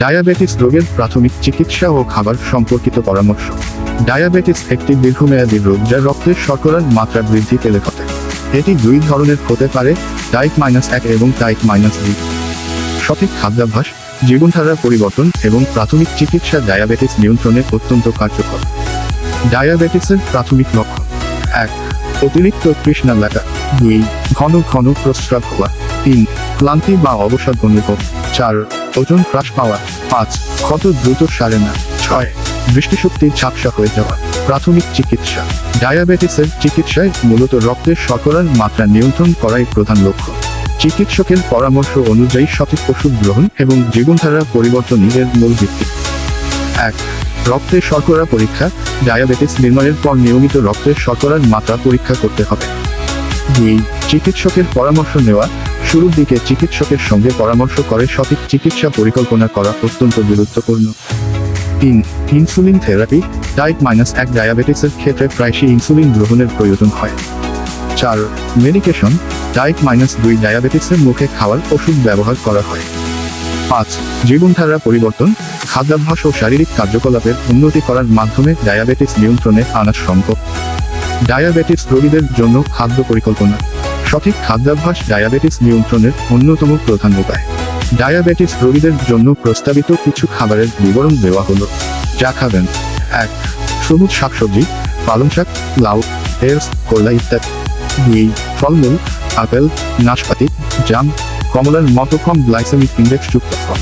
Diabetes রোগের প্রাথমিক চিকিৎসা ও খাবার সম্পর্কিত পরামর্শ। ডায়াবেটিস একটি দীর্ঘমেয়াদী রোগ যা রক্তের শর্করার মাত্রা বৃদ্ধি পেলে ঘটে এটি দুই ধরনের হতে পারে টাইপ মাইনাস এক এবং টাইপ মাইনাস দুই। সঠিক খাদ্যাভ্যাস জীবনধারা পরিবর্তন এবং প্রাথমিক চিকিৎসা ডায়াবেটিস নিয়ন্ত্রণে অত্যন্ত কার্যকর। ডায়াবেটিসের প্রাথমিক লক্ষণ। এক, অতিরিক্ত তৃষ্ণা লাগা দুই, ঘন ঘন প্রস্রাব হওয়া। তিন ক্লান্তি বা অবসাদ অনুভব চার, ওজন হ্রাস পাওয়া। পাঁচ ক্ষত দ্রুত সারে না। ছয়, দৃষ্টিশক্তি ঝাপসা হয়ে যাওয়া। প্রাথমিক চিকিৎসা। ডায়াবেটিসের চিকিৎসায় মূলত রক্তের শর্করার মাত্রা নিয়ন্ত্রণ করাই প্রধান লক্ষ্য। চিকিৎসকের পরামর্শ অনুযায়ী সঠিক ওষুধ গ্রহণ এবং জীবনধারা পরিবর্তনই এর মূল ভিত্তি। এক রক্তের শর্করা পরীক্ষা। ডায়াবেটিস নির্ণয়ের পর নিয়মিত রক্তের শর্করার মাত্রা পরীক্ষা করতে হবে। দুই, চিকিৎসকের পরামর্শ নেওয়া। শুরুর দিকে চিকিৎসকের সঙ্গে পরামর্শ করে সঠিক চিকিৎসা পরিকল্পনা করা অত্যন্ত গুরুত্বপূর্ণ। তিন, ইনসুলিন থেরাপি টাইপ মাইনাস এক ডায়াবেটিসের ক্ষেত্রে প্রায়শই ইনসুলিন গ্রহণের প্রয়োজন হয়। চার, মেডিকেশন টাইপ মাইনাস দুই ডায়াবেটিসের মুখে খাওয়ার ওষুধ ব্যবহার করা হয়। পাঁচ জীবনধারা পরিবর্তন, খাদ্যাভ্যাস ও শারীরিক কার্যকলাপের উন্নতি করার মাধ্যমে ডায়াবেটিস নিয়ন্ত্রণে আনা সম্ভব। ডায়াবেটিস রোগীদের জন্য খাদ্য পরিকল্পনা। সঠিক খাদ্যাভ্যাস ডায়াবেটিস নিয়ন্ত্রণের অন্যতম প্রধান উপায়। ডায়াবেটিস রোগীদের জন্য প্রস্তাবিত কিছু খাবারের বিবরণ দেওয়া হলো। যা খাবেন। এক, সবুজ শাকসবজি, পালং শাক, লাউ এরস কলা ইত্যাদি। দুই, ফলমূল, আপেল, নাশপাতি, জাম, কমলার মতো কম গ্লাইসেমিক ইন্ডেক্স যুক্ত ফল।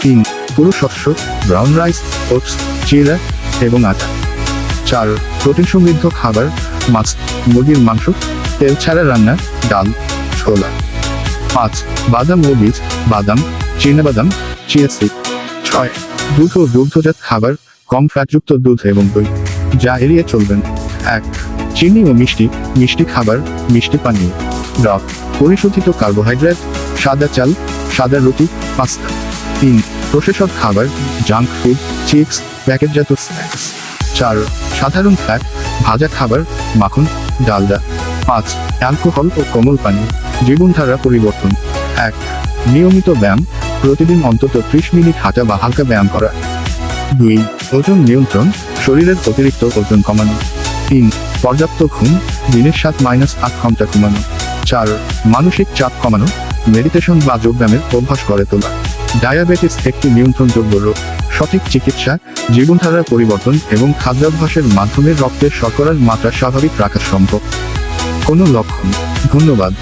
তিন, পুরো শস্য, ব্রাউন রাইস, ওটস চিরা এবং আটা। চার প্রোটিন সমৃদ্ধ খাবার, মাছ, মুরগির মাংস তেল ছাড়া রান্না ডাল, ছোলা পাঁচ বাদাম ও বীজ, বাদাম চিয়া সিড ছয়, দুধ ও দুগ্ধজাত খাবার, কম ফ্যাটযুক্ত দুধ এবং দই, যা এড়িয়ে চলবেন। এক, চিনি ও মিষ্টি মিষ্টি খাবার, মিষ্টি পানীয়। রক পরিশোধিত কার্বোহাইড্রেট, সাদা চাল, সাদা রুটি, পাস্তা। তিন, প্রসেসড খাবার, জাঙ্ক ফুড, চিপস, প্যাকেটজাত স্ন্যাক্স। চার, সাধারণ ফ্যাট ভাজা খাবার, মাখন, ডালডা। পাঁচ, অ্যালকোহল ও কোমল পানীয় জীবনধারা পরিবর্তন। এক, নিয়মিত ব্যায়াম, প্রতিদিন অন্তত ত্রিশ মিনিট হাঁটা বা হালকা ব্যায়াম করা। দুই, ওজন নিয়ন্ত্রণ, শরীরের অতিরিক্ত ওজন কমানো। তিন, পর্যাপ্ত ঘুম, দিনের সাত মাইনাস আট ঘণ্টা ঘুমানো। চার, মানসিক চাপ কমানো মেডিটেশন বা যোগব্যায়ামের অভ্যাস করে তোলা। ডায়াবেটিস একটি নিয়ন্ত্রণযোগ্য রোগ। সঠিক চিকিৎসা, জীবনধারার পরিবর্তন এবং খাদ্যাভ্যাসের মাধ্যমে রক্তের শর্করার মাত্রা স্বাভাবিক রাখা সম্ভব। কোনো লক্ষণ। ধন্যবাদ।